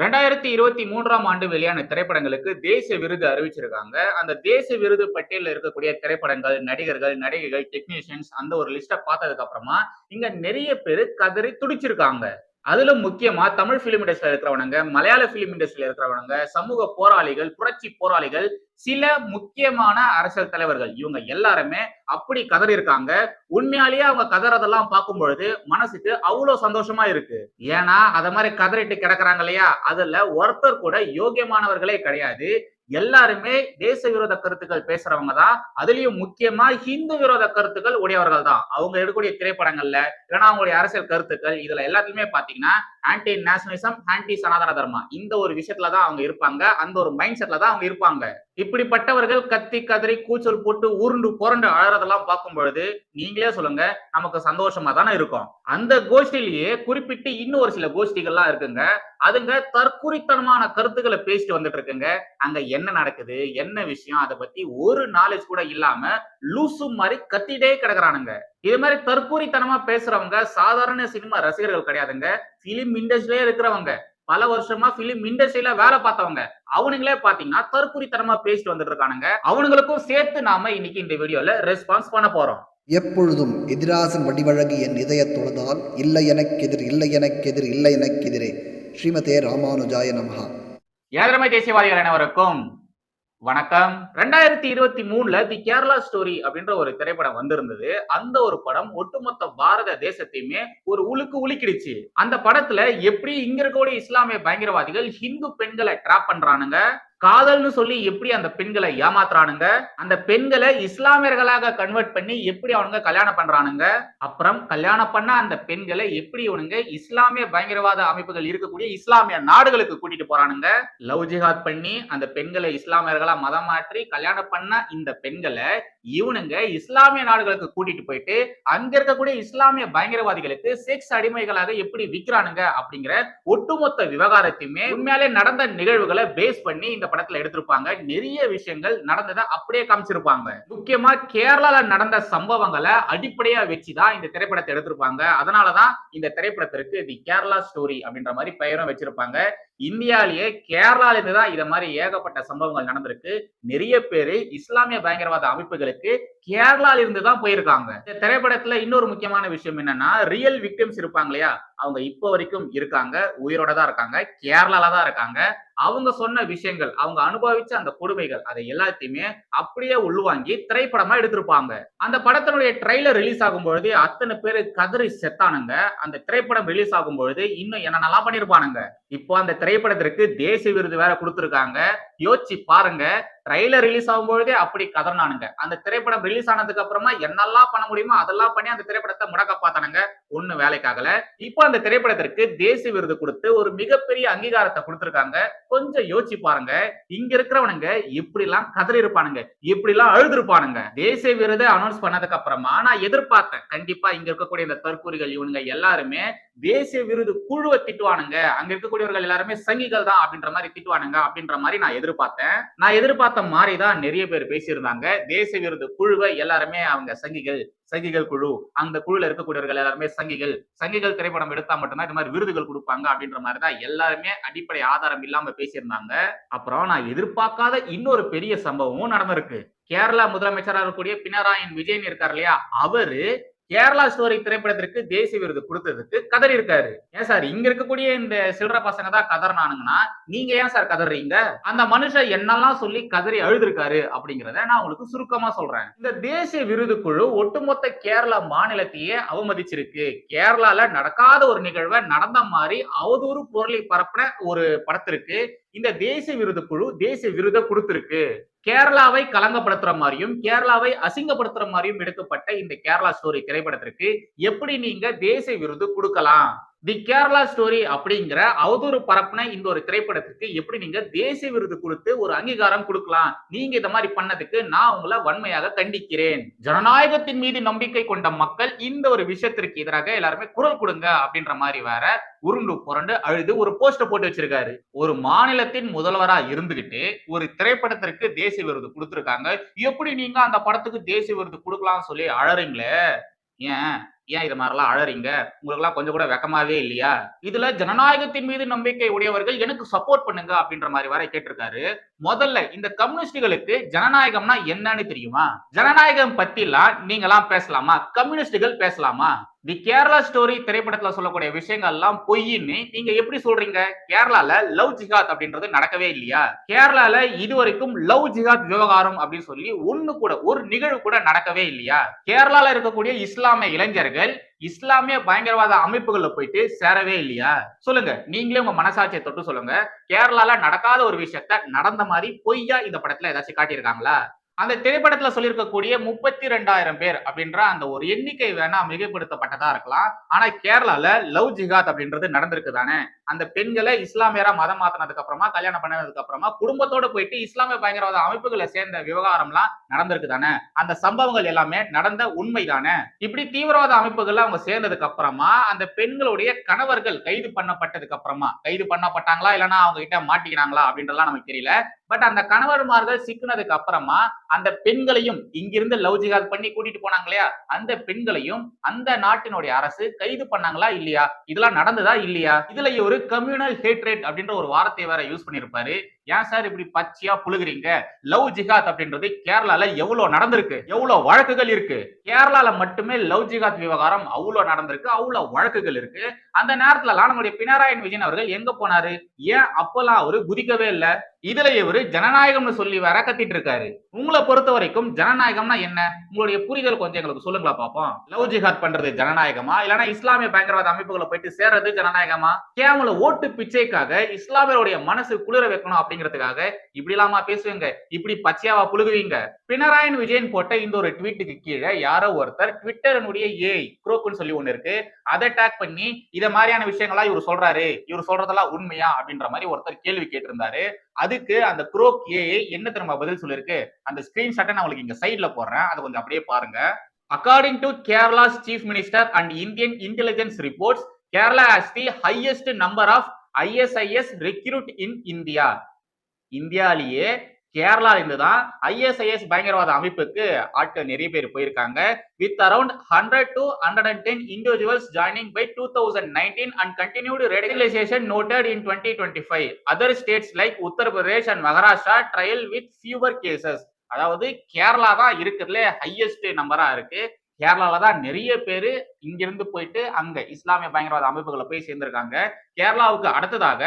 ரெண்டாயிரத்தி இருபத்தி மூன்றாம் ஆண்டு வெளியான திரைப்படங்களுக்கு தேசிய விருது அறிவிச்சிருக்காங்க. அந்த தேசிய விருது பட்டியலில் இருக்கக்கூடிய திரைப்படங்கள் நடிகர்கள் நடிகைகள் டெக்னீஷியன்ஸ் அந்த ஒரு லிஸ்ட்டை பார்த்ததுக்கு அப்புறமா இங்க நிறைய பேர் கதறி துடிச்சிருக்காங்க. அதுல முக்கியமா தமிழ் பிலிம் இண்டஸ்ட்ரியில இருக்கிறவனுங்க மலையாள பிலிம் இண்டஸ்ட்ரியில இருக்கிறவனுங்க சமூக போராளிகள் புரட்சி போராளிகள் சில முக்கியமான அரசியல் தலைவர்கள் இவங்க எல்லாருமே அப்படி கதறி இருக்காங்க உண்மையாலேயே அவங்க கதறதெல்லாம் பார்க்கும் பொழுது மனசுக்கு அவ்வளவு சந்தோஷமா இருக்கு. ஏன்னா அத மாதிரி கதறிட்டு கிடக்குறாங்க இல்லையா? அதுல ஒருத்தர் கூட யோகியமானவர்களே கிடையாது. எல்லாருமே தேச விரோத கருத்துக்கள் பேசுறவங்க தான் அதுலயும் முக்கியமா ஹிந்து விரோத கருத்துக்கள் உடையவர்கள் தான் அவங்க எடுக்கக்கூடிய திரைப்படங்கள்ல இல்லைன்னா அவங்களுடைய அரசியல் கருத்துக்கள் இதுல எல்லாத்துலயுமே பாத்தீங்கன்னா anti nationalism anti Sanatana Dharma இந்த ஒரு விஷயத்துல தான் அவங்க இருப்பாங்க. அந்த ஒரு மைண்ட் செட்ல தான் அவங்க இருப்பாங்க. இப்படிப்பட்டவர்கள் கத்தி கதறி கூச்சல் போட்டு உருண்டு புரண்டு அழறதெல்லாம் பார்க்கும் பொழுது நீங்களே சொல்லுங்க நமக்கு சந்தோஷமா தானே இருக்கும். அந்த கோஷ்டிலேயே குறிப்பிட்டு இன்னும் ஒரு சில கோஷ்டிகள்லாம் இருக்குங்க. அதுங்க தற்குறித்தனமான கருத்துக்களை பேசிட்டு வந்துட்டு இருக்குங்க. அங்க என்ன நடக்குது என்ன விஷயம் அதை பத்தி ஒரு நாலேஜ் கூட இல்லாம லூசு மாதிரி கத்திட்டே கிடக்குறானுங்க. இது மாதிரி தற்கூரித்தனமா பேசுறவங்க சாதாரண சினிமா ரசிகர்கள் கிடையாதுங்க. பிலிம் இண்டஸ்ட்ரியிலேயே இருக்கிறவங்க. பல வருஷமா பிலிம் இண்டஸ்ட்ரியில வேலை பார்த்தவங்க. அவனுங்களே பாத்தீங்கன்னா தற்குறித்தனமா பேசிட்டு வந்துட்டு இருக்கானுங்க. அவனுங்களுக்கும் சேர்த்து நாம இன்னைக்கு இந்த வீடியோல ரெஸ்பான்ஸ் பண்ண போறோம். எப்பொழுதும் எதிராசன் வடிவழகு என் இதயத் தொழுதால் இல்லை எனக்கெதிர் இல்லை எனக்கெதிர் இல்லை எனக்கெதிரே. ஸ்ரீமதே ராமானுஜாய நமஹா. ஏழமை தேசியவாதிகள் அனைவருக்கும் வணக்கம். ரெண்டாயிரத்தி இருபத்தி மூணுல தி கேரளா ஸ்டோரி அப்படின்ற ஒரு திரைப்படம் வந்திருந்தது. அந்த ஒரு படம் ஒட்டுமொத்த பாரத தேசத்தையுமே ஒரு உலுக்கு உலுக்கிடுச்சு. அந்த படத்துல எப்படி இங்க இருக்கக்கூடிய இஸ்லாமிய பயங்கரவாதிகள் ஹிந்து பெண்களை ட்ராப் பண்றானுங்க? காதல்னு சொல்லி எப்படி அந்த பெண்களை ஏமாத்துறானுங்க? அந்த பெண்களை இஸ்லாமியர்களாக கன்வெர்ட் பண்ணி எப்படி அவனுங்க கல்யாணம் பண்றானுங்க? அப்புறம் கல்யாணம் பண்ண அந்த பெண்களை எப்படி இவனுங்க இஸ்லாமிய பயங்கரவாத அமைப்புகள் இருக்கக்கூடிய இஸ்லாமிய நாடுகளுக்கு கூட்டிட்டு போறானுங்க? லவ் ஜிஹாத் பண்ணி அந்த பெண்களை இஸ்லாமியர்களா மதம் மாற்றி கல்யாணம் பண்ண இந்த பெண்களை இவனுங்க இஸ்லாமிய நாடுகளுக்கு கூட்டிட்டு போயிட்டு அங்க இருக்கக்கூடிய இஸ்லாமிய பயங்கரவாதிகளுக்கு செக்ஸ் அடிமைகளாக எப்படி விற்கிறானுங்க அப்படிங்கிற ஒட்டுமொத்த விவகாரத்தையுமே உண்மையாலே நடந்த நிகழ்வுகளை பேஸ் பண்ணி இந்த படத்துல எடுத்திருப்பாங்க. நிறைய விஷயங்கள் நடந்ததை அப்படியே காமிச்சிருப்பாங்க. முக்கியமா கேரளால நடந்த சம்பவங்களை அடிப்படையா வச்சுதான் இந்த திரைப்படத்தை எடுத்திருப்பாங்க. அதனாலதான் இந்த திரைப்படத்திற்கு தி கேரளா ஸ்டோரி அப்படின்ற மாதிரி பெயரும் வச்சிருப்பாங்க. இந்தியாவிலேயே கேரளால இருந்து தான் இத மாதிரி ஏகப்பட்ட சம்பவங்கள் நடந்திருக்கு. நிறைய பேரு இஸ்லாமிய பயங்கரவாத அமைப்புகளுக்கு கேரளால இருந்து தான் போயிருக்காங்க. இந்த திரைப்படத்துல இன்னொரு முக்கியமான விஷயம் என்னன்னா ரியல் விக்டிம்ஸ் இருப்பாங்க இல்லையா? அவங்க இப்போ வரைக்கும் இருக்காங்க உயிரோட தான் இருக்காங்க கேரளால தான் இருக்காங்க. அவங்க சொன்ன விஷயங்கள் அவங்க அனுபவிச்ச அந்த கொடுமைகள் அதை எல்லாத்தையுமே அப்படியே உள்வாங்கி திரைப்படமா எடுத்திருப்பாங்க. அந்த படத்தினுடைய ட்ரைலர் ரிலீஸ் ஆகும் பொழுது அத்தனை பேர் கதறி செத்தானுங்க. அந்த திரைப்படம் ரிலீஸ் ஆகும் பொழுது இன்னும் என்னென்னலாம் பண்ணிருப்பானுங்க. இப்போ அந்த திரைப்படத்திற்கு தேசிய விருது வேற கொடுத்துருக்காங்க. யோசிச்சு பாருங்க. ட்ரெய்லர் ரிலீஸ் ஆகும்பொழுதே அப்படி கதறினானுங்க அந்த திரைப்படம் ரிலீஸ் ஆனதுக்கு அப்புறமா என்னெல்லாம் பண்ண முடியுமோ அதெல்லாம் பண்ணி அந்த திரைப்படத்தை முடக்க பார்த்தானுங்க. ஒண்ணு வேலைக்காகல இப்போ அந்த திரைப்படத்திற்கு தேசிய விருது கொடுத்து ஒரு மிகப்பெரிய அங்கீகாரத்தை கொடுத்திருக்காங்க. கொஞ்சம் யோசிச்சு பாருங்க. இங்க இருக்கிறவனுங்க இப்படி எல்லாம் கதறி இருப்பானுங்க இப்படி எல்லாம் அழுதுருப்பானுங்க. தேசிய விருது அனௌன்ஸ் பண்ணதுக்கு அப்புறமா நான் எதிர்பார்த்தேன். கண்டிப்பா இங்க இருக்கக்கூடிய இந்த தற்கூரிகள் இவனுங்க எல்லாருமே தேசிய விருது குழுவை திட்டுவானுங்க. அங்க இருக்கக்கூடியவர்கள் எல்லாருமே சங்கிகள் தான் அப்படின்ற மாதிரி திட்டுவானுங்க அப்படின்ற மாதிரி நான் எதிர்பார்த்தேன். நான் எதிர்பார்த்த மாதிரி தான் நிறைய பேர் பேசியிருந்தாங்க. தேசிய விருது குழுவை எல்லாருமே அவங்க சங்கிகள் சங்கிகள் குழு அந்த குழுல இருக்கக்கூடியவர்கள் எல்லாருமே சங்கிகள். சங்கிகள் திரைப்படம் எடுத்தா மட்டும்தான் இந்த மாதிரி விருதுகள் கொடுப்பாங்க அப்படின்ற மாதிரி தான் எல்லாருமே அடிப்படை ஆதாரம் இல்லாம பேசியிருந்தாங்க. அப்புறம் நான் எதிர்பார்க்காத இன்னொரு பெரிய சம்பவமும் நடந்திருக்கு. கேரளா முதலமைச்சராக இருக்கக்கூடிய பினராயன் விஜயன் இருக்கார் இல்லையா? அவரு கேரளா ஸ்டோரி திரைப்படத்திற்கு தேசிய விருது கொடுத்ததுக்கு கதறி இருக்காரு. ஏன் சார்? இங்க இருக்கக்கூடிய இந்த சில்லற பசங்க தான் கதறினானுங்கன்னா நீங்க ஏன் சார் கதறீங்க? அந்த மனுஷன் என்னெல்லாம் சொல்லி கதறி அழுதுருக்காரு அப்படிங்கிறத நான் உங்களுக்கு சுருக்கமா சொல்றேன். இந்த தேசிய விருது குழு ஒட்டுமொத்த கேரளா மாநிலத்தையே அவமதிச்சிருக்கு. கேரளால நடக்காத ஒரு நிகழ்வை நடந்த மாதிரி அவதூறு பொருளை பரப்பின ஒரு படத்திற்கு இந்த தேசிய விருது குழு தேசிய விருதை கொடுத்திருக்கு. கேரளாவை கலங்கப்படுத்துற மாதிரியும் கேரளாவை அசிங்கப்படுத்துற மாதிரியும் எடுக்கப்பட்ட இந்த கேரளா ஸ்டோரி திரைப்படத்திற்கு எப்படி நீங்க தேசிய விருது கொடுக்கலாம்? தி கேரளா ஸ்டோரி அப்படிங்கிற அவதூறு பரப்புன இந்த ஒரு திரைப்படத்துக்கு எப்படி நீங்க தேசிய விருது கொடுத்து ஒரு அங்கீகாரம் கொடுக்கலாம்? நீங்க இந்த மாதிரி பண்ணதுக்கு நான் உங்களை வன்மையாக கண்டிக்கிறேன். ஜனநாயகத்தின் மீது நம்பிக்கை கொண்ட மக்கள் இந்த ஒரு விஷயத்திற்கு எதிராக எல்லாருமே குரல் கொடுங்க அப்படின்ற மாதிரி வேற உருண்டு புரண்டு அழுது ஒரு போஸ்டர் போட்டு வச்சிருக்காரு. ஒரு மாநிலத்தின் முதல்வரா இருந்துகிட்டு ஒரு திரைப்படத்திற்கு தேசிய விருது கொடுத்துருக்காங்க. எப்படி நீங்க அந்த படத்துக்கு தேசிய விருது கொடுக்கலாம்னு சொல்லி அழறீங்களே? ஏன்? ஏன் இது மாதிரிலாம் அழறீங்க? உங்களுக்குலாம் கொஞ்சம் கூட வெக்கமாவே இல்லையா? இதுல ஜனநாயகத்தின் மீது நம்பிக்கை உடையவர்கள் எனக்கு சப்போர்ட் பண்ணுங்க அப்படின்ற மாதிரி வரை கேட்டிருக்காரு. முதல்ல இந்த கம்யூனிஸ்டுகளுக்கு ஜனநாயகம்னா என்னன்னு தெரியுமா? ஜனநாயகம் பத்திலாம் நீங்களாம் பேசலாமா? கம்யூனிஸ்டுகள் பேசலாமா? தி கேரளா ஸ்டோரி திரைப்படத்துல சொல்லக்கூடிய விஷயங்கள் எல்லாம் பொய்ன்னு நீங்க எப்படி சொல்றீங்க? கேரளால லவ் ஜிஹாத் அப்படின்றது நடக்கவே இல்லையா? கேரளால இதுவரைக்கும் லவ் ஜிஹாத் விவகாரம் அப்படின்னு சொல்லி ஒண்ணு கூட ஒரு நிகழ்வு கூட நடக்கவே இல்லையா? கேரளால இருக்கக்கூடிய இஸ்லாமிய இளைஞர்கள் இஸ்லாமிய பயங்கரவாத அமைப்புகள்ல போயிட்டு சேரவே இல்லையா? சொல்லுங்க. நீங்களே உங்க மனசாட்சியை தொட்டு சொல்லுங்க. கேரளால நடக்காத ஒரு விஷயத்த நடந்த மாதிரி பொய்யா இந்த படத்துல ஏதாச்சும் காட்டியிருக்காங்களா? அந்த திரைப்படத்துல சொல்லியிருக்கக்கூடிய முப்பத்தி ரெண்டாயிரம் பேர் அப்படின்ற அந்த ஒரு எண்ணிக்கை வேணா மிகைப்படுத்தப்பட்டதா இருக்கலாம். ஆனா கேரளால லவ் ஜிஹாத் அப்படின்றது நடந்திருக்கு தானே அந்த பெண்களை இஸ்லாமியரா மதம் மாத்தினதுக்கு அப்புறமா கல்யாணம் பண்ணதுக்கு அப்புறமா குடும்பத்தோட போயிட்டு இஸ்லாமிய பயங்கரவாத அமைப்புகளை சேர்ந்த விவகாரம்லாம் நடந்திருக்கு தானே? அந்த சம்பவங்கள் எல்லாமே நடந்த உண்மை தானே? இப்படி தீவிரவாத அமைப்புகள்ல அவங்க சேர்ந்ததுக்கு அப்புறமா அந்த பெண்களுடைய கணவர்கள் கைது பண்ணப்பட்டதுக்கு அப்புறமா கைது பண்ணப்பட்டாங்களா இல்லைன்னா அவங்க கிட்ட மாட்டிக்கிறாங்களா அப்படின்றலாம் நமக்கு தெரியல. பட் அந்த கணவர்மார்கள் சிக்கினதுக்கு அப்புறமா அந்த பெண்களையும் இங்கிருந்து லவ் ஜிகாத் பண்ணி கூட்டிட்டு போனாங்க இல்லையா? அந்த பெண்களையும் அந்த நாட்டினுடைய அரசு கைது பண்ணாங்களா இல்லையா? இதெல்லாம் நடந்ததா இல்லையா? இதுல ஒரு கம்யூனல் ஹேட்ரேட் அப்படின்ற ஒரு வார்த்தையை வேற யூஸ் பண்ணிருப்பாரு ஏன் சார் இப்படி பச்சையா புழுகிறீங்க? லவ் ஜிகாத் அப்படின்றது கேரளால எவ்வளவு நடந்திருக்கு? எவ்வளவு வழக்குகள் இருக்கு? கேரளால மட்டுமே லவ் ஜிகாத் விவகாரம் அவ்வளவு நடந்திருக்கு அவ்வளவு வழக்குகள் இருக்கு. அந்த நேரத்துல நம்முடைய பினராயி விஜயன் அவர்கள் எங்க போனாரு? ஏன் அப்பெல்லாம் அவரு குதிக்கவே இல்ல? இதுல இவரு ஜனநாயகம்னு சொல்லி வேற கத்திட்டு இருக்காரு. உங்களை பொறுத்த வரைக்கும் ஜனநாயகம்னா என்ன? உங்களுடைய புரிதல் கொஞ்சம் எங்களுக்கு சொல்லுங்களா பாப்போம். லவ் ஜிகாத் பண்றது ஜனநாயகமா? இல்லைன்னா இஸ்லாமிய பயங்கரவாத அமைப்புகளை போயிட்டு சேர்றது ஜனநாயகமா? கேவல ஓட்டு பிச்சைக்காக இஸ்லாமியருடைய மனசு குளிர வைக்கணும் அப்படிங்கிறதுக்காக இப்படி இல்லாம பேசுவீங்க இப்படி பச்சையாவா புழுகுவீங்க. பினராயன் விஜயன் போட்ட இந்த ஒரு ட்வீட்டுக்கு கீழே யாரோ ஒருத்தர் ட்விட்டரனுடைய ஏஐ குரோக்குன்னு சொல்லி ஒண்ணு இருக்கு. அதை டேக் பண்ணி இத மாதிரியான விஷயங்களா இவர் சொல்றாரு. இவர் சொல்றதெல்லாம் உண்மையா அப்படின்ற மாதிரி ஒருத்தர் கேள்வி கேட்டிருந்தாரு. அதுக்கு அந்த குரோக் ஏஐ என்ன திரும்ப பதில் சொல்லிருக்கு அந்த ஸ்கிரீன்ஷாட்டை நான் உங்களுக்கு இங்க சைட்ல போடுறேன். அதை கொஞ்சம் அப்படியே பாருங்க. According to Kerala's chief minister and Indian intelligence reports Kerala has the highest number of ISIS recruit in India இந்தியாலேயே Kerala இருந்து தான் ஐஎஸ்ஐஎஸ் பயங்கரவாத அமைப்புக்கு ஆட்கள் நிறைய பேர் போயிருக்காங்க. With around hundred to hundred and ten individuals joining by two thousand nineteen and continued regulation noted in twenty twenty five other states like Uttar Pradesh and Maharashtra trial with fewer cases அதாவது கேரளா தான் இருக்கிறதுல highest நம்பரா இருக்கு. கேரளாவில் தான் நிறைய பேர் இங்கிருந்து போயிட்டு அங்க இஸ்லாமிய பயங்கரவாத அமைப்புகளை போய் சேர்ந்திருக்காங்க. கேரளாவுக்கு அடுத்ததாக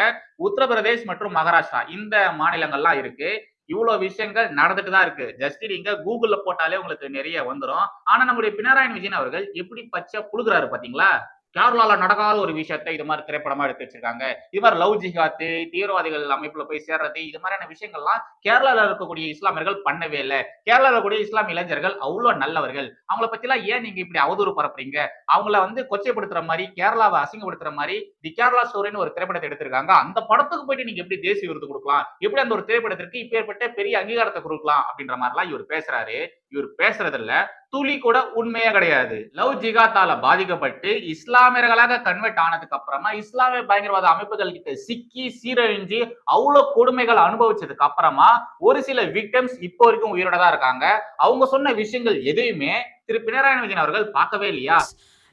உத்தரப்பிரதேஷ் மற்றும் மகாராஷ்டிரா இந்த மாநிலங்கள்லாம் இருக்கு. இவ்வளவு விஷயங்கள் நடந்துட்டு தான் இருக்கு. ஜஸ்ட் நீங்க கூகுள்ல போட்டாலே உங்களுக்கு நிறைய வந்துடும் ஆனா நம்முடைய பினராயி விஜயன் அவர்கள் எப்படி பச்சை புழுகிறாரு பாத்தீங்களா? கேரளால நடக்காத ஒரு விஷயத்த இது மாதிரி திரைப்படமா எடுத்து வச்சிருக்காங்க. இது மாதிரி லவ் ஜிஹாத்து தீவிரவாதிகள் அமைப்புல போய் சேர்றது இது மாதிரியான விஷயங்கள்லாம் கேரளால இருக்கக்கூடிய இஸ்லாமியர்கள் பண்ணவே இல்லை. கேரளால இருக்கக்கூடிய இஸ்லாம் இளைஞர்கள் அவ்வளவு நல்லவர்கள். அவங்கள பத்தி எல்லாம் ஏன் நீங்க இப்படி அவதூறு பரப்புறீங்க? அவங்கள வந்து கொச்சைப்படுத்துற மாதிரி கேரளாவை அசிங்கப்படுத்துற மாதிரி தி கேரளா ஸ்டோரின்னு ஒரு திரைப்படத்தை எடுத்திருக்காங்க. அந்த படத்துக்கு போயிட்டு நீங்க எப்படி தேசிய விருது கொடுக்கலாம்? எப்படி அந்த ஒரு திரைப்படத்திற்கு இப்பேற்பட்ட பெரிய அங்கீகாரத்தை கொடுக்கலாம்? அப்படின்ற மாதிரிலாம் இவர் பேசுறாரு. இவர் பேசுறதுல துளி கூட உண்மையே கிடையாது. லவ் ஜிகாத்தால பாதிக்கப்பட்டு இஸ்லாமியர்களாக கன்வெர்ட் ஆனதுக்கு அப்புறமா இஸ்லாமிய பயங்கரவாத அமைப்புகள் கிட்ட சிக்கி சீரழிஞ்சு அவ்வளவு கொடுமைகள் அனுபவிச்சதுக்கு அப்புறமா ஒரு சில விக்டம்ஸ் இப்போ வரைக்கும் உயிரோட தான் இருக்காங்க. அவங்க சொன்ன விஷயங்கள் எதையுமே திரு பினராயி விஜயன் அவர்கள் பார்க்கவே இல்லையா?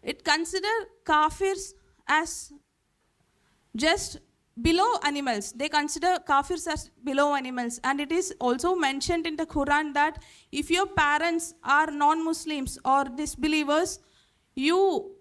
இட் கன்சிடர் காஃபிர்ஸ் as below animals they consider kafirs as below animals. And it is also mentioned in the quran that if your parents are non muslims or disbelievers you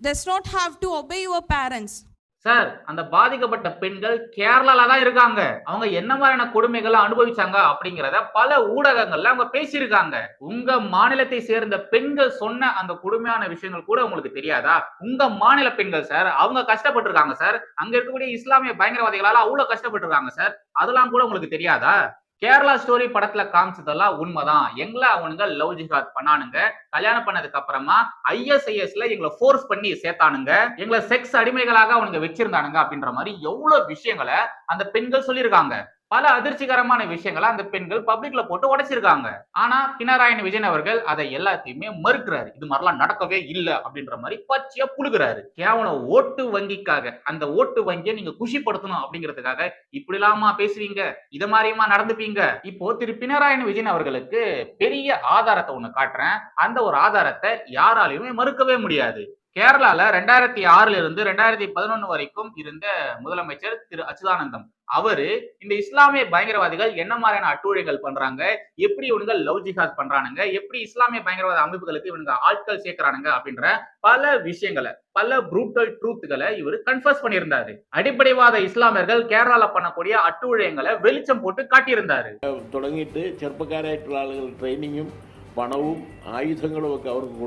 does not have to obey your parents sir அந்த பாதிக்கப்பட்ட பெண்கள் கேரளால தான் இருக்காங்க. அவங்க என்ன மாதிரியான கொடுமைகளை அனுபவிச்சாங்க அப்படிங்கிறத பல ஊடகங்கள்ல அவங்க பேசியிருக்காங்க. உங்க மாநிலத்தை சேர்ந்த பெண்கள் சொன்ன அந்த கொடுமையான விஷயங்கள் கூட உங்களுக்கு தெரியாதா? உங்க மாநில பெண்கள் சார் அவங்க கஷ்டப்பட்டிருக்காங்க சார். அங்க இருக்கக்கூடிய இஸ்லாமிய பயங்கரவாதிகளால அவ்வளவு கஷ்டப்பட்டிருக்காங்க சார். அதெல்லாம் கூட உங்களுக்கு தெரியாதா? கேரளா ஸ்டோரி படத்துல காமிச்சதெல்லாம் உண்மைதான். எங்களை அவனுங்க லவ் ஜிஹாத் பண்ணானுங்க. கல்யாணம் பண்ணதுக்கு அப்புறமா ஐஎஸ்ஐஎஸ்ல எங்களை ஃபோர்ஸ் பண்ணி சேர்த்தானுங்க. எங்களை செக்ஸ் அடிமைகளாக அவனுங்க வச்சிருந்தானுங்க அப்படின்ற மாதிரி எவ்வளவு விஷயங்களை அந்த பெண்கள் சொல்லியிருக்காங்க. பல அதிர்ச்சிகரமான விஷயங்களை அந்த பெண்கள் பப்ளிக்ல போட்டு உடைச்சிருக்காங்க. ஆனா பினராயி விஜயன் அவர்கள் அதை எல்லாத்தையுமே மறுக்கிறாரு. இது மாதிரிலாம் நடக்கவே இல்லை அப்படின்ற மாதிரி பச்சையா புழுகிறாரு. கேவலம் ஓட்டு வங்கிக்காக. அந்த ஓட்டு வங்கியை நீங்க குஷிப்படுத்தணும் அப்படிங்கிறதுக்காக இப்படி இல்லாமா பேசுவீங்க இத மாதிரியுமா நடந்துப்பீங்க? இப்போ திரு பினராயி விஜயன் அவர்களுக்கு பெரிய ஆதாரத்தை ஒண்ணு காட்டுறேன். அந்த ஒரு ஆதாரத்தை யாராலையுமே மறுக்கவே முடியாது. கேரளால ரெண்டாயிரத்தி ஆறுல இருந்து ரெண்டாயிரத்தி பதினொன்னு வரைக்கும் இருந்த முதலமைச்சர் திரு அச்சுதானந்தம். அவரு இந்த இஸ்லாமிய பயங்கரவாதிகள் என்ன மாதிரியான அட்டூழிகள் பண்றாங்க? எப்படி இவங்க லவ் ஜிஹாத் பண்றானுங்க? எப்படி இஸ்லாமிய பயங்கரவாத அமைப்புகளுக்கு இவனுங்க ஆட்கள் சேர்க்கிறானுங்க? அப்படின்ற பல விஷயங்களை பல புரூட்டல் ட்ரூத்துகளை இவர் கன்ஃபர்ஸ் பண்ணியிருந்தாரு. அடிப்படைவாத இஸ்லாமியர்கள் கேரளால பண்ணக்கூடிய அட்டூழியங்களை வெளிச்சம் போட்டு காட்டியிருந்தாரு. தொடங்கிட்டு ചെറുപ്പക്കാരായിട്ടുള്ള ആളുകൾ ട്രെയിനിങ്ങും പണവും ആയുധങ്ങളും ഒക്കെ അവർക്ക്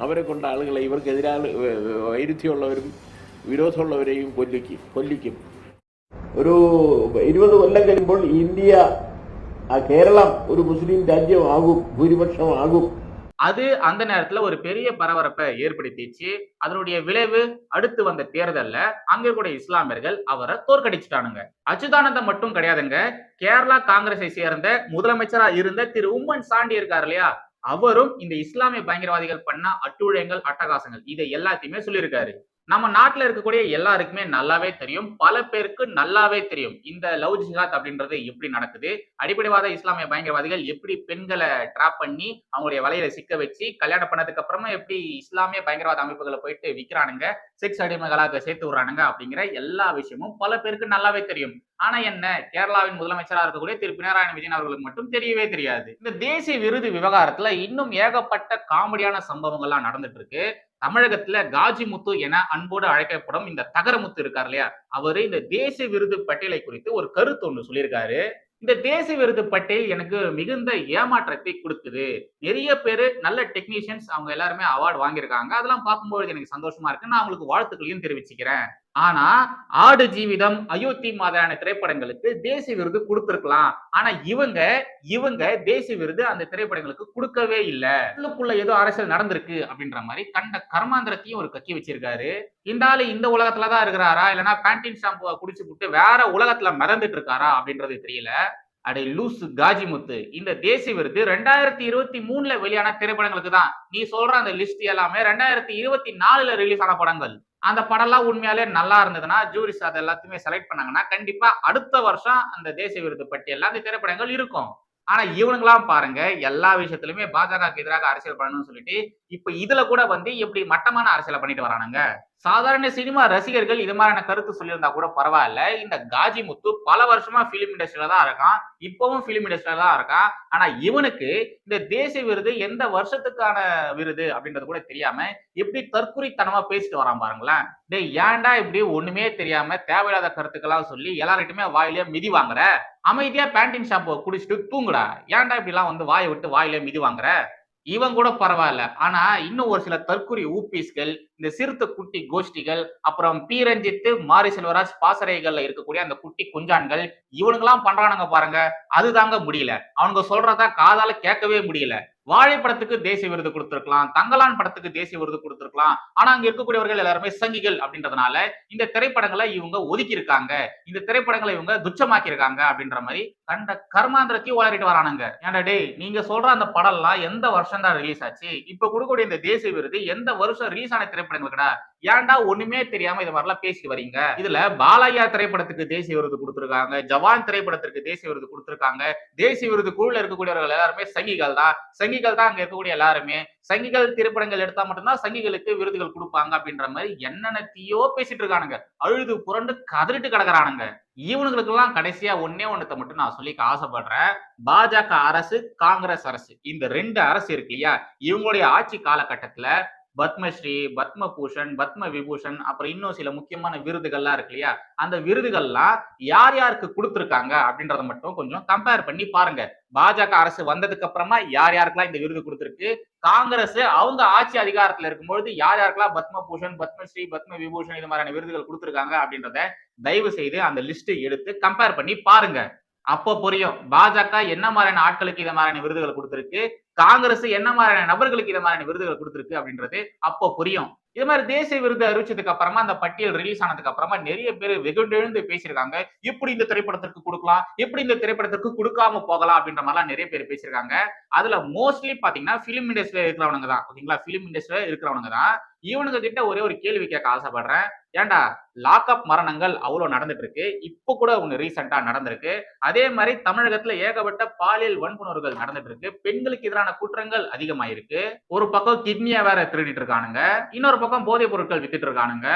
അവരെ കൊണ്ട് ആളുകളെ ഇവർക്കെതിരാ വൈരുദ്ധ്യമുള്ളവരും വിരോധമുള്ളവരെയും കൊല്ലിക്കും കൊല്ലിക്കും ഒരു ഇരുപത് കൊല്ലം കഴിയുമ്പോൾ ഇന്ത്യ ആ കേരളം ഒരു മുസ്ലിം രാജ്യമാകും ഭൂരിപക്ഷമാകും அது அந்த நேரத்துல ஒரு பெரிய பரபரப்பை ஏற்படுத்திச்சு அதனுடைய விளைவு அடுத்து வந்த தேர்தல்ல அங்க கூட இஸ்லாமியர்கள் அவரை தோற்கடிச்சிட்டானுங்க அச்சுதானந்தம் மட்டும் கிடையாதுங்க கேரளா காங்கிரஸை சேர்ந்த முதலமைச்சரா இருந்த திரு உம்மன் சாண்டி இருக்காரு இல்லையா அவரும் இந்த இஸ்லாமிய பயங்கரவாதிகள் பண்ண அட்டுழியங்கள் அட்டகாசங்கள் இதை எல்லாத்தையுமே சொல்லியிருக்காரு. நம்ம நாட்டில் இருக்கக்கூடிய எல்லாருக்குமே நல்லாவே தெரியும். பல பேருக்கு நல்லாவே தெரியும். இந்த லவ் ஜிஹாத் அப்படின்றது எப்படி நடக்குது? அடிப்படைவாத இஸ்லாமிய பயங்கரவாதிகள் எப்படி பெண்களை ட்ராப் பண்ணி அவங்களுடைய வலையில சிக்க வச்சு கல்யாணம் பண்ணதுக்கு அப்புறமா எப்படி இஸ்லாமிய பயங்கரவாத அமைப்புகளை போயிட்டு விற்கிறானுங்க செக்ஸ் அடிமைகளாக சேர்த்து விடுறானுங்க அப்படிங்கிற எல்லா விஷயமும் பல பேருக்கு நல்லாவே தெரியும். ஆனா என்ன? கேரளாவின் முதலமைச்சராக இருக்கக்கூடிய திரு. பினராயி விஜயன் அவர்களுக்கு மட்டும் தெரியவே தெரியாது. இந்த தேசிய விருது விவகாரத்துல இன்னும் ஏகப்பட்ட காமெடியான சம்பவங்கள்லாம் நடந்துட்டு இருக்கு தமிழகத்துல காஜிமுத்து என அன்போடு அழைக்கப்படும் இந்த தகரமுத்து இருக்கார் இல்லையா? அவரு இந்த தேசிய விருது பட்டியலை குறித்து ஒரு கருத்து ஒன்று சொல்லியிருக்காரு. இந்த தேசிய விருது பட்டியல் எனக்கு மிகுந்த ஏமாற்றத்தை கொடுக்குது. நிறைய பேர் நல்ல டெக்னீஷியன்ஸ் அவங்க எல்லாருமே அவார்டு வாங்கியிருக்காங்க. அதெல்லாம் பார்க்கும்போது எனக்கு சந்தோஷமா இருக்கு. நான் அவங்களுக்கு வாழ்த்துக்களையும் தெரிவிச்சுக்கிறேன். ஆனா ஆடு ஜீவிதம் அயோத்தி மாதிரியான திரைப்படங்களுக்கு தேசிய விருது கொடுத்துருக்கலாம். ஆனா இவங்க இவங்க தேசிய விருது அந்த திரைப்படங்களுக்கு கொடுக்கவே இல்ல. உள்ளுக்குள்ள ஏதோ அரசியல் நடந்திருக்கு அப்படின்ற மாதிரி கண்ட கர்மாந்திரத்தையும் ஒரு கக்கி வச்சிருக்காரு. இந்த ஆளு இந்த உலகத்துலதான் இருக்கிறாரா? இல்லைன்னா பேண்டின் ஷாம்புவை குடிச்சு விட்டு வேற உலகத்துல மிதந்துட்டு இருக்காரா அப்படின்றது தெரியல. அடே லூசு காஜிமுத்து இந்த தேசிய விருது ரெண்டாயிரத்தி இருபத்தி மூணுல வெளியான திரைப்படங்களுக்கு தான். நீ சொல்ற அந்த லிஸ்ட் எல்லாமே ரெண்டாயிரத்தி இருபத்தி நாலுல ரிலீஸ் ஆன படங்கள். அந்த படம்லாம் உண்மையாலே நல்லா இருந்ததுன்னா ஜூரிஸ் அதை எல்லாத்தையுமே செலக்ட் பண்ணாங்கன்னா கண்டிப்பா அடுத்த வருஷம் அந்த தேசிய விருது பட்டியல்ல அந்த திரைப்படங்கள் இருக்கும். ஆனா இவனுங்களாம் பாருங்க எல்லா விஷயத்திலுமே பாஜகவுக்கு எதிராக அரசியல் பண்ணணும்னு சொல்லிட்டு இப்ப இதுல கூட வந்து எப்படி மட்டமான அரசியலை பண்ணிட்டு வரானுங்க? சாதாரண சினிமா ரசிகர்கள் இது மாதிரியான கருத்து சொல்லியிருந்தா கூட பரவாயில்ல. இந்த காஜி முத்து பல வருஷமா பிலிம் இண்டஸ்ட்ரியில தான் இருக்கான். இப்பவும் பிலிம் இண்டஸ்ட்ரியில தான் இருக்கான். ஆனா இவனுக்கு இந்த தேசிய விருது எந்த வருஷத்துக்கான விருது அப்படின்றது கூட தெரியாம எப்படி தற்குறித்தனமா பேசிட்டு வரான் பாருங்களேன். டேய் ஏன்டா இப்படி ஒண்ணுமே தெரியாம தேவையில்லாத கருத்துக்கெல்லாம் சொல்லி எல்லார்கிட்டயுமே வாயிலே மிதி வாங்குற? அமைதியா பேண்டின் ஷாம்பு குடிச்சிட்டு தூங்குடா. ஏன்டா இப்படி எல்லாம் வந்து வாயை விட்டு வாயிலே மிதி வாங்குற? இவன் கூட பரவாயில்ல. ஆனா இன்னும் ஒரு சில தற்குறி ஊபிஸ்கள் இந்த சிறுத்தை குட்டி கோஷ்டிகள் அப்புறம் பீரஞ்சித்து மாரி செல்வராஜ் பாசறைகள்ல இருக்கக்கூடிய அந்த குட்டி குஞ்சான்கள் இவனுங்கெல்லாம் பண்றானுங்க பாருங்க. அதுதாங்க முடியல. அவனுங்க சொல்றதா காதால கேட்கவே முடியல. வாழை படத்துக்கு தேசிய விருது கொடுத்திருக்கலாம் தங்கலான் படத்துக்கு தேசிய விருது கொடுத்திருக்கலாம். ஆனா அங்க இருக்கக்கூடியவர்கள் எல்லாருமே சங்கிகள் அப்படின்றதுனால இந்த திரைப்படங்களை இவங்க ஒதுக்கி இருக்காங்க இந்த திரைப்படங்களை இவங்க துச்சமாக்கி இருக்காங்க அப்படின்ற மாதிரி கண்ட கர்மாந்திரத்தையும் வளரிட்டு வரானுங்க. ஏன்டா டே நீங்க சொல்ற அந்த படம்லாம் எந்த வருஷம் தான் ரிலீஸ் ஆச்சு? இப்ப கொடுக்கக்கூடிய இந்த தேசிய விருது எந்த வருஷம் ரிலீஸ் ஆன திரைப்படங்களுக்குடா ஏன்டா ஒண்ணுமே தெரியாம இது மாதிரிலாம் பேசி வரீங்க இதுல பாலாயா திரைப்படத்துக்கு தேசிய விருது கொடுத்துருக்காங்க ஜவான் திரைப்படத்திற்கு தேசிய விருது கொடுத்துருக்காங்க. தேசிய விருது குழுல இருக்கக்கூடியவர்கள் எல்லாருமே சங்கிகள் தான். சங்கிகள் தான் அங்க இருக்கக்கூடிய எல்லாருமே. சங்கிகள் திரைப்படங்கள் எடுத்தா மட்டும்தான் சங்கிகளுக்கு விருதுகள் கொடுப்பாங்க அப்படின்ற மாதிரி என்னென்னத்தையோ பேசிட்டு இருக்கானுங்க. அழுது புரண்டு கதறிட்டு கிடக்குறானுங்க. இவனுங்களுக்கு எல்லாம் கடைசியா ஒன்னே ஒன்னத்தை மட்டும் நான் சொல்லிக்க ஆசைப்படுறேன். பாஜக அரசு காங்கிரஸ் அரசு. இந்த ரெண்டு அரசு இருக்கு இல்லையா? இவங்களுடைய ஆட்சி காலகட்டத்துல பத்மஸ்ரீ பத்ம பூஷன் பத்ம விபூஷன் அப்புறம் இன்னும் சில முக்கியமான விருதுகள்லாம் இருக்கு இல்லையா? அந்த விருதுகள்லாம் யார் யாருக்கு கொடுத்துருக்காங்க அப்படின்றத மட்டும் கொஞ்சம் கம்பேர் பண்ணி பாருங்க. பாஜக அரசு வந்ததுக்கு அப்புறமா யார் யாருக்கெல்லாம் இந்த விருது கொடுத்துருக்கு? காங்கிரஸ் அவங்க ஆட்சி அதிகாரத்துல இருக்கும்பொழுது யார் யாருக்கெல்லாம் பத்ம பூஷன் பத்மஸ்ரீ பத்ம விபூஷன் இது மாதிரியான விருதுகள் கொடுத்துருக்காங்க அப்படின்றத தயவு செய்து அந்த லிஸ்ட் எடுத்து கம்பேர் பண்ணி பாருங்க. அப்போ புரியும். பாஜக என்ன மாதிரியான ஆட்களுக்கு இதை மாதிரியான விருதுகள் கொடுத்துருக்கு? காங்கிரஸ் என்ன மாதிரியான நபர்களுக்கு இதை மாதிரியான விருதுகள் கொடுத்துருக்கு அப்படின்றது அப்போ புரியும். இது மாதிரி தேசிய விருது அறிவிச்சதுக்கு அப்புறமா அந்த பட்டியல் ரிலீஸ் ஆனதுக்கு அப்புறமா நிறைய பேர் வெகுண்டெழுந்து பேசியிருக்காங்க. எப்படி இந்த திரைப்படத்திற்கு கொடுக்கலாம் எப்படி இந்த திரைப்படத்திற்கு கொடுக்காம போகலாம் அப்படின்ற மாதிரிலாம் நிறைய பேர் பேசியிருக்காங்க. அதுல மோஸ்ட்லி பாத்தீங்கன்னா பிலிம் இண்டஸ்ட்ரியில இருக்கிறவனுங்க தான். ஓகேங்களா? பிலிம் இண்டஸ்ட்ரியில இருக்கிறவனுங்க தான். இவனுங்க கிட்ட ஒரே ஒரு கேள்வி கேட்க ஆசைப்படுறேன். ஏன்டா லாக்அப் மரணங்கள் அவ்வளோ நடந்துட்டு இருக்கு இப்போ கூட ஒன்று ரீசெண்டாக நடந்திருக்கு. அதே மாதிரி தமிழகத்தில் ஏகப்பட்ட பாலியல் வன்புணர்வுகள் நடந்துட்டு இருக்கு பெண்களுக்கு எதிரான குற்றங்கள் அதிகமாயிருக்கு. ஒரு பக்கம் கிட்னியை வேற திருடிட்டு இருக்கானுங்க இன்னொரு பக்கம் போதைப் பொருட்கள் வித்துட்டு இருக்கானுங்க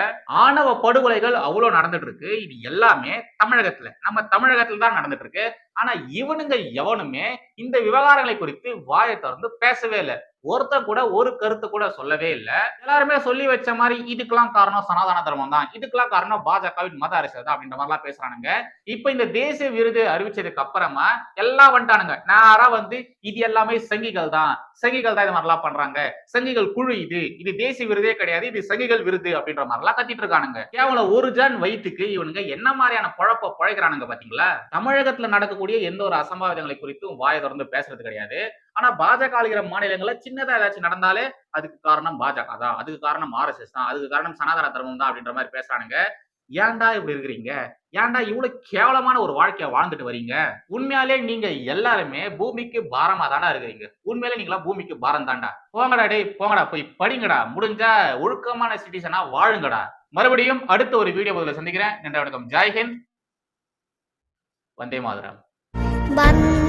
ஆணவ படுகொலைகள் அவ்வளோ நடந்துட்டு இருக்கு இது எல்லாமே தமிழகத்தில். நம்ம தமிழகத்தில் தான் நடந்துட்டு இருக்கு ஆனா இவனுங்க எவனுமே இந்த விவகாரங்களை குறித்து வாயை திறந்து பேசவே இல்லை. ஒருத்தன் கூட ஒரு கருத்து கூட சொல்லவே இல்லை. எல்லாருமே சொல்லி வச்ச மாதிரி இதுக்கெல்லாம் காரணம் சனாதன தர்மம் தான். இதுக்கெல்லாம் காரணம் பாஜகவின் மத அரசியல் தான் அப்படின்ற மாதிரிலாம் பேசுறானுங்க. இப்ப இந்த தேசிய விருது அறிவிச்சதுக்கு அப்புறமா எல்லாம் வந்துட்டானுங்க. நேரா வந்து இது எல்லாமே சங்கிகள் தான். சங்கிகள் தான் இது மாதிரிலாம் பண்றாங்க. சங்கிகள் குழு இது. இது தேசிய விருதே கிடையாது. இது சங்கிகள் விருது அப்படின்ற மாதிரிலாம் கத்திட்டு இருக்கானுங்க. கேவலம் ஒரு ஜான் வயிற்றுக்கு இவனுங்க என்ன மாதிரியான குழப்ப பழைக்கிறானுங்க பாத்தீங்களா? தமிழகத்துல நடக்கக்கூடிய எந்த ஒரு அசம்பாவிதங்களை குறித்தும் வாயை தொடர்ந்து பேசுறது கிடையாது. ஆனா பாஜக ஆளுகிற மாநிலங்கள்ல சின்னதா ஏதாச்சும் நடந்தாலே அதுக்கு காரணம் பாஜக தான். அதுக்கு காரணம் ஆர்எஸ்எஸ் தான். அதுக்கு காரணம் சனாதன தர்மம் தான் அப்படின்ற மாதிரி பேசுறானுங்க. ஏன்டா இப்படி இருக்கிறீங்க? ஏன்டா இவ்வளவு கேவலமான ஒரு வாழ்க்கைய வாழ்ந்துட்டு வரீங்க? உண்மையாலே நீங்க எல்லாருமே பூமிக்கு பாரமா தாண்டா இருக்கிறீங்க. உண்மையிலே நீங்களா பூமிக்கு பாரம் தாண்டா. போங்கடா டேய் போங்கடா. போய் படிங்கடா. முடிஞ்சா ஒழுக்கமான சிட்டிசனா வாழுங்கடா. மறுபடியும் அடுத்த ஒரு வீடியோ பதில சந்திக்கிறேன். நன்றி வணக்கம். ஜெய்ஹிந்த் வந்தே மாதரம். வந்தே